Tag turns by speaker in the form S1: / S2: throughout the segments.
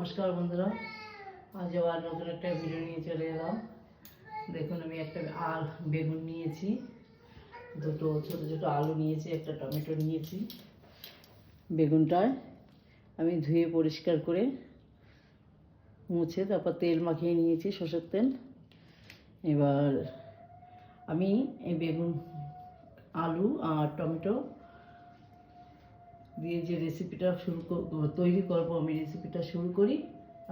S1: নমস্কার বন্ধুরা। আজ আবার নতুন একটা ভিডিও নিয়ে চলে এলাম। দেখুন, আমি একটা আল, বেগুন নিয়েছি। দুটো ছোটো ছোটো আলু নিয়েছি, একটা টমেটো নিয়েছি। বেগুনটায় আমি ধুয়ে পরিষ্কার করে মুছে তারপর তেল মাখিয়ে নিয়েছি, সর্ষের তেল। এবার আমি এই বেগুন, আলু আর টমেটো দিয়ে যে রেসিপিটা শুরু তৈরি করব, আমি রেসিপিটা শুরু করি।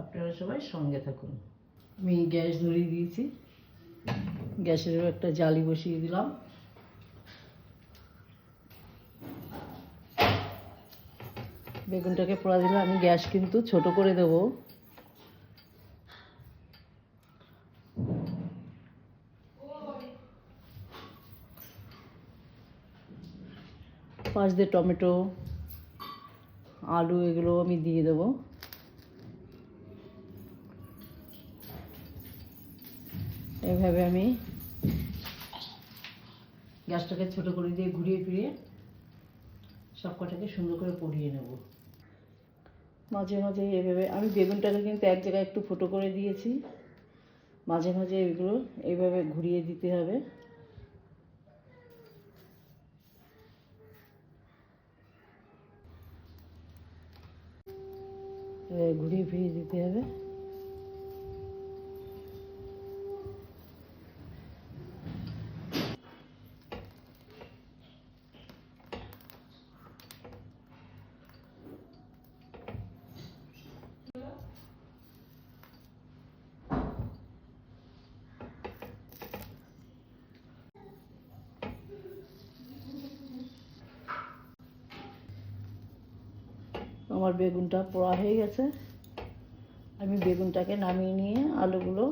S1: আপনারা সবাই সঙ্গে থাকুন। আমি গ্যাস ধরিয়ে দিয়েছি। গ্যাসের উপর একটা জালি বসিয়ে দিলাম। বেগুনটাকে পোড়া দিলে আমি গ্যাস কিন্তু ছোট করে দেব। পাঁচ দিয়ে টমেটো আলু এগুলো আমি দিয়ে দেবো। এভাবে আমি গ্যাসটাকে ছোট করে দিয়ে ঘুরিয়ে ফিরিয়ে সব কটাকে সুন্দর করে পরিয়ে নেব। মাঝে মাঝে এভাবে আমি বেগুনটাকে কিন্তু এক জায়গায় একটু ফুটো করে দিয়েছি। মাঝে মাঝে এগুলো এইভাবে ঘুরিয়ে দিতে হবে। ঘুরিয়ে ফিরিয়ে দিতে হবে। আমার বেগুনটা পোড়া হয়ে গেছে। আমি বেগুনটাকে নামিয়ে নিয়ে আলুগুলো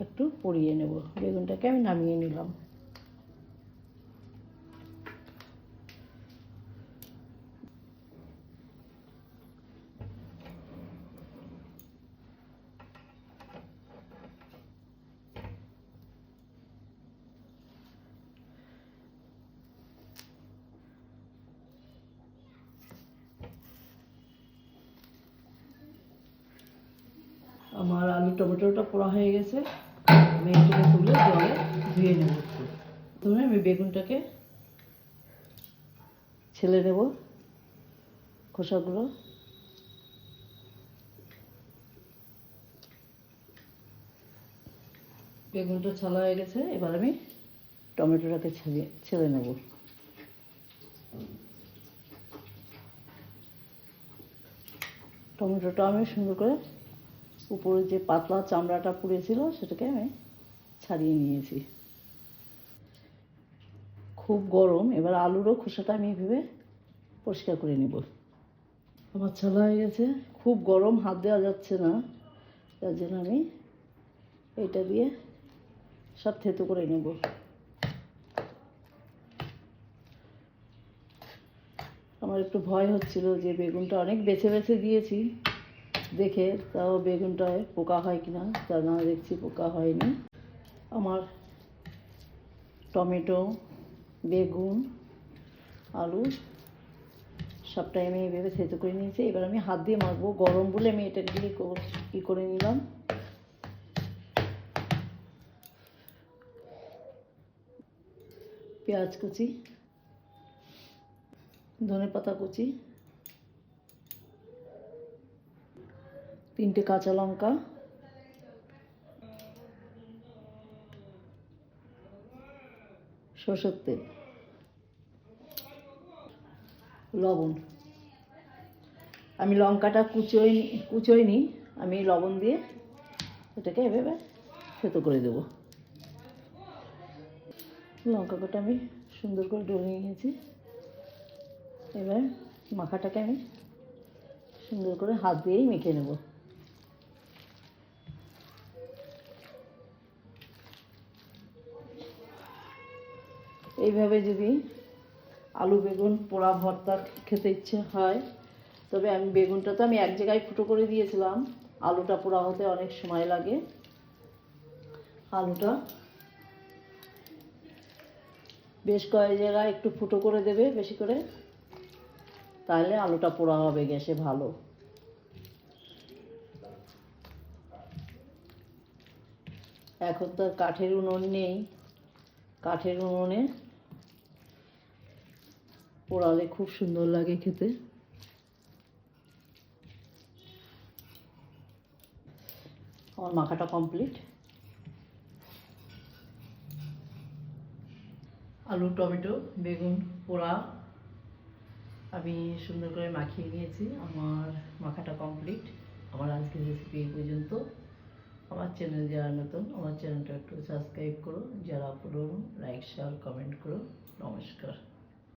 S1: একটু পরিয়ে নেব। বেগুনটাকে আমি নামিয়ে নিলাম। আমার আলু টমেটোটা পোড়া হয়ে গেছে। আমি এটাকে তুলে জলে ধুয়ে নেব প্রথমে আমি বেগুনটাকে ছেলে নেব খোসাগুলো। বেগুনটা ছালা হয়ে গেছে, এবার আমি টমেটোটাকে ছেলে ছেলে নেব। টমেটোটা আমি সুন্দর করে উপরে যে পাতলা চামড়াটা পুড়েছিল, সেটাকে আমি ছাড়িয়ে নিয়েছি। খুব গরম, এবার আলুরও খোসাটা আমি এভাবে পরিষ্কার করে নেব। আমার ছালা হয়ে গেছে। খুব গরম, হাত দেওয়া যাচ্ছে না। তার জন্য আমি এটা দিয়ে সব থেতো করে নেব। আমার একটু ভয় হচ্ছিল যে বেগুনটা অনেক বেছে বেছে দিয়েছি। দেখে তাও বেগুনটায় পোকা হয় কিনা তা না দেখছি পোকা হয়নি। আমার টমেটো, বেগুন, আলু সবটাই আমি এইভাবে থেতো করে নিয়েছি। এবার আমি হাত দিয়ে মাখবো গরম বলে আমি এটা দিয়ে ই করে নিলাম। পেঁয়াজ কুচি ধনে পাতা কুচি তিনটে কাঁচা লঙ্কা। সরষের তেল। লবণ। আমি লঙ্কাটা কুচোই, কুচোইনি, আমি লবণ দিয়ে এটাকে এভাবে থেতো করে দেবো। লঙ্কা কটা আমি সুন্দর করে ডলে নিয়েছি। এবার মাখাটাকে আমি সুন্দর করে হাত দিয়েই মেখে নেব। এইভাবে যদি আলু, বেগুন, পোড়া, ভর্তা খেতে ইচ্ছে হয়, তবে আমি বেগুনটা তো আমি এক জায়গায় ফুটো করে দিয়েছিলাম। আলুটা পোড়া হতে অনেক সময় লাগে। আলুটা বেশ কয়েক জায়গায় একটু ফুটো করে দেবে বেশি করে, তাহলে আলুটা পোড়া হবে গ্যাসে ভালো। এখন তো কাঠের উনুন নেই। কাঠের উনুনে পোড়ালে খুব সুন্দর লাগে খেতে। আমার মাখাটা কমপ্লিট আলু, টমেটো, বেগুন, পোড়া, আমি সুন্দর করে মাখিয়ে নিয়েছি। আমার মাখাটা কমপ্লিট আমার আজকের রেসিপি এই পর্যন্ত। আমার চ্যানেল যারা নতুন, আমার চ্যানেলটা একটু সাবস্ক্রাইব করো। যারা পুরনো লাইক শেয়ার কমেন্ট করো। নমস্কার।